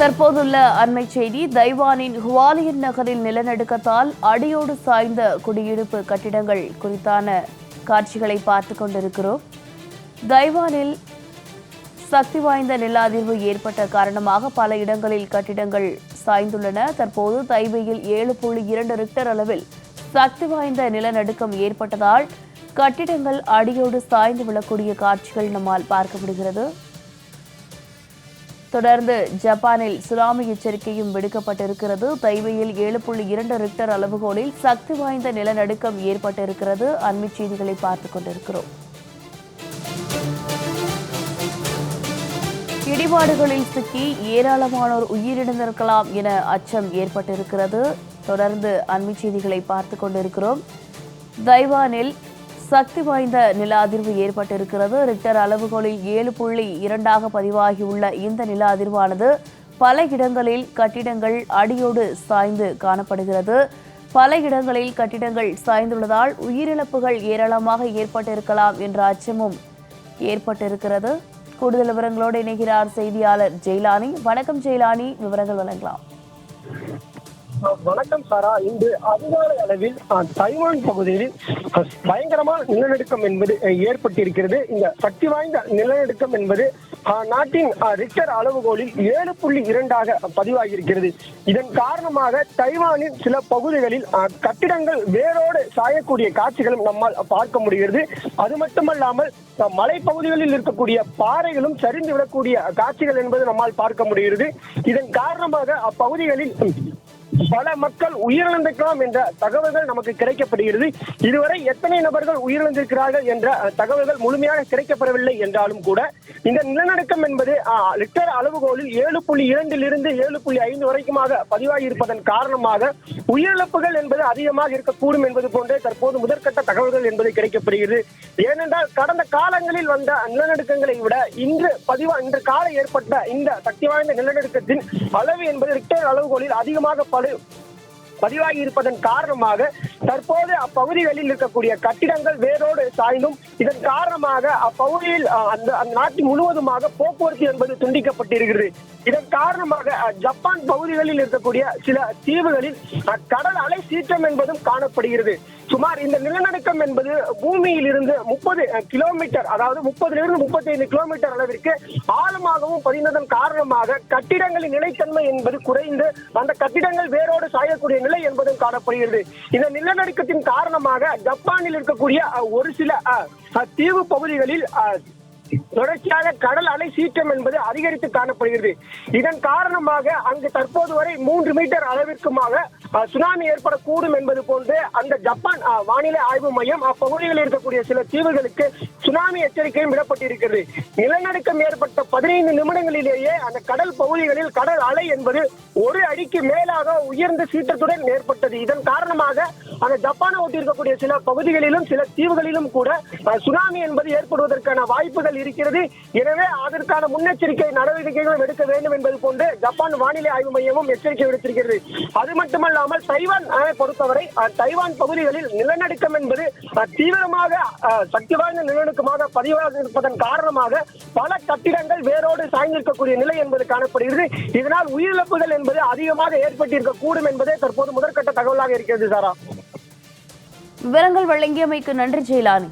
தற்போதுள்ள அண்மை செய்தி தைவானின் ஹுவாலியன் நகரில் நிலநடுக்கத்தால் அடியோடு சாய்ந்த குடியிருப்பு கட்டிடங்கள் குறித்தான காட்சிகளை பார்த்து கொண்டிருக்கிறோம். தைவானில் சக்தி வாய்ந்த நில அதிர்வு ஏற்பட்ட காரணமாக பல இடங்களில் கட்டிடங்கள் சாய்ந்துள்ளன. தற்போது தைவையில் ஏழு புள்ளி இரண்டு ரிக்டர் அளவில் சக்தி வாய்ந்த நிலநடுக்கம் ஏற்பட்டதால் கட்டிடங்கள் அடியோடு சாய்ந்து விழக்கூடிய காட்சிகள் நம்மால் பார்க்க முடிகிறது. தொடர்ந்து ஜப்பானில் சுனாமி எச்சரிக்கையும் விடுக்கப்பட்டிருக்கிறது. தைவையில் ஏழு புள்ளி இரண்டு ரிக்டர் அளவுகோலில் சக்தி வாய்ந்த நிலநடுக்கம் ஏற்பட்டிருக்கிறது. அண்மைச் செய்திகளை பார்த்துக் கொண்டிருக்கிறோம். இடிபாடுகளில் சிக்கி ஏராளமானோர் உயிரிழந்திருக்கலாம் என அச்சம் ஏற்பட்டிருக்கிறது. தொடர்ந்து அண்மைச் செய்திகளை பார்த்துக் கொண்டிருக்கிறோம். தைவானில் சக்தி வாய்ந்த நில அதிர்வு ஏற்பட்டிருக்கிறது. ரிக்டர் அளவுகோலில் ஏழு புள்ளி இரண்டாக பதிவாகியுள்ள இந்த நில அதிர்வானது பல இடங்களில் கட்டிடங்கள் அடியோடு சாய்ந்து காணப்படுகிறது. பல இடங்களில் கட்டிடங்கள் சாய்ந்துள்ளதால் உயிரிழப்புகள் ஏராளமாக ஏற்பட்டிருக்கலாம் என்ற அச்சமும் ஏற்பட்டிருக்கிறது. கூடுதல் விவரங்களோடு இணைகிறார் செய்தியாளர் ஜெயிலானி. வணக்கம் ஜெயிலானி. விவரங்கள் வழங்கலாம். வணக்கம் சாரா. இன்று அதிகாலை அளவில் தைவான் பகுதியில் பயங்கரமா பயங்கரமான நிலநடுக்கம் என்பது ஏற்பட்டிருக்கிறது. இந்த சக்தி வாய்ந்த நிலநடுக்கம் என்பது நாட்டின் ரிக்டர் அளவுகோலில் ஏழு புள்ளி இரண்டாக பதிவாகியிருக்கிறது. இதன் காரணமாக தைவானின் சில பகுதிகளில் அஹ், கட்டிடங்கள் வேரோடு சாயக்கூடிய காட்சிகளும் நம்மால் பார்க்க முடிகிறது. அது மட்டுமல்லாமல் மலைப்பகுதிகளில் இருக்கக்கூடிய பாறைகளும் சரிந்து விடக்கூடிய காட்சிகள் என்பது நம்மால் பார்க்க முடிகிறது. இதன் காரணமாக அப்பகுதிகளில் பல மக்கள் உயிரிழந்திருக்கலாம் என்ற தகவல்கள் நமக்கு கிடைக்கப்படுகிறது. இதுவரை எத்தனை நபர்கள் உயிரிழந்திருக்கிறார்கள் என்ற தகவல்கள் முழுமையாக கிடைக்கப்படவில்லை என்றாலும் கூட இந்த நிலநடுக்கம் என்பது லிட்டர் அளவுகோலில் ஏழு புள்ளி இரண்டிலிருந்து ஏழு புள்ளி ஐந்து வரைக்குமாக பதிவாகி இருப்பதன் காரணமாக உயிரிழப்புகள் என்பது அதிகமாக இருக்கக்கூடும் என்பது போன்றே தற்போது முதற்கட்ட தகவல்கள் என்பது கிடைக்கப்படுகிறது. ஏனென்றால் கடந்த காலங்களில் வந்த நிலநடுக்கங்களை விட இன்று பதிவா இன்று காலை ஏற்பட்ட இந்த சக்தி வாய்ந்த நிலநடுக்கத்தின் அளவு என்பது ரிக்டர் அளவுகோலில் அதிகமாக படு பதிவாகி இருப்பதன் காரணமாக தற்போது அப்பகுதிகளில் இருக்கக்கூடிய கட்டிடங்கள் வேரோடு சாய்ந்தும் இதன் காரணமாக அப்பகுதியில் அந்த அந்த நாட்டின் முழுவதுமாக போக்குவரத்து என்பது துண்டிக்கப்பட்டிருக்கிறது. இதன் காரணமாக ஜப்பான் பகுதிகளில் இருக்கக்கூடிய சில தீவுகளில் அஹ், கடல் அலை சீற்றம் என்பதும் காணப்படுகிறது. சுமார் இந்த நிலநடுக்கம் என்பது பூமியில் இருந்து முப்பது கிலோமீட்டர் அதாவது முப்பதிலிருந்து முப்பத்தி ஐந்து கிலோமீட்டர் அளவிற்கு ஆழமாகவும் பதிந்ததன் காரணமாக கட்டிடங்களின் நிலைத்தன்மை என்பது குறைந்து அந்த கட்டிடங்கள் வேரோடு சாயக்கூடிய நிலை என்பதும் காணப்படுகிறது. இந்த நிலநடுக்கத்தின் காரணமாக ஜப்பானில் இருக்கக்கூடிய ஒரு சில அஹ், தீவு பகுதிகளில் அஹ், தொடர்ச்சியாக கடல் அலை சீற்றம் என்பது அதிகரித்து காணப்படுகிறது. இதன் காரணமாக அங்கு தற்போது வரை மூன்று மீட்டர் அளவிற்குமாக சுனாமி ஏற்படக்கூடும் என்பது போன்று அந்த ஜப்பான் வானிலை ஆய்வு மையம் அப்பகுதியில் இருக்கக்கூடிய சில தீவுகளுக்கு சுனாமி எச்சரிக்கையும் விடப்பட்டிருக்கிறது. நிலநடுக்கம் ஏற்பட்ட பதினைந்து நிமிடங்களிலேயே அந்த கடல் பகுதிகளில் கடல் அலை என்பது ஒரு அடிக்கு மேலாக உயர்ந்த சீற்றத்துடன் ஏற்பட்டது. இதன் காரணமாக அந்த ஜப்பானை ஒட்டி இருக்கக்கூடிய சில பகுதிகளிலும் சில தீவுகளிலும் கூட சுனாமி என்பது ஏற்படுவதற்கான வாய்ப்புகள் இருக்கிறது. எனவே அதற்கான முன்னெச்சரிக்கை நடவடிக்கைகளும் எடுக்க வேண்டும் என்பது போன்று ஜப்பான் வானிலை ஆய்வு மையமும் எச்சரிக்கை விடுத்திருக்கிறது. அது மட்டுமல்லாமல் தைவான் பொறுத்தவரை தைவான் பகுதிகளில் நிலநடுக்கம் என்பது தீவிரமாக சக்தி வாய்ந்த நிலநடுக்கமாக பதிவாக இருப்பதன் காரணமாக பல கட்டிடங்கள் வேரோடு சாய்ந்திருக்கக்கூடிய நிலை என்பது காணப்படுகிறது. இதனால் உயிரிழப்புகள் என்பது அதிகமாக ஏற்பட்டிருக்க கூடும் என்பதே தற்போது முதற்கட்ட தகவலாக இருக்கிறது சாரா. விவரங்கள் வழங்கியமைக்கு நன்றி ஜெயிலானி.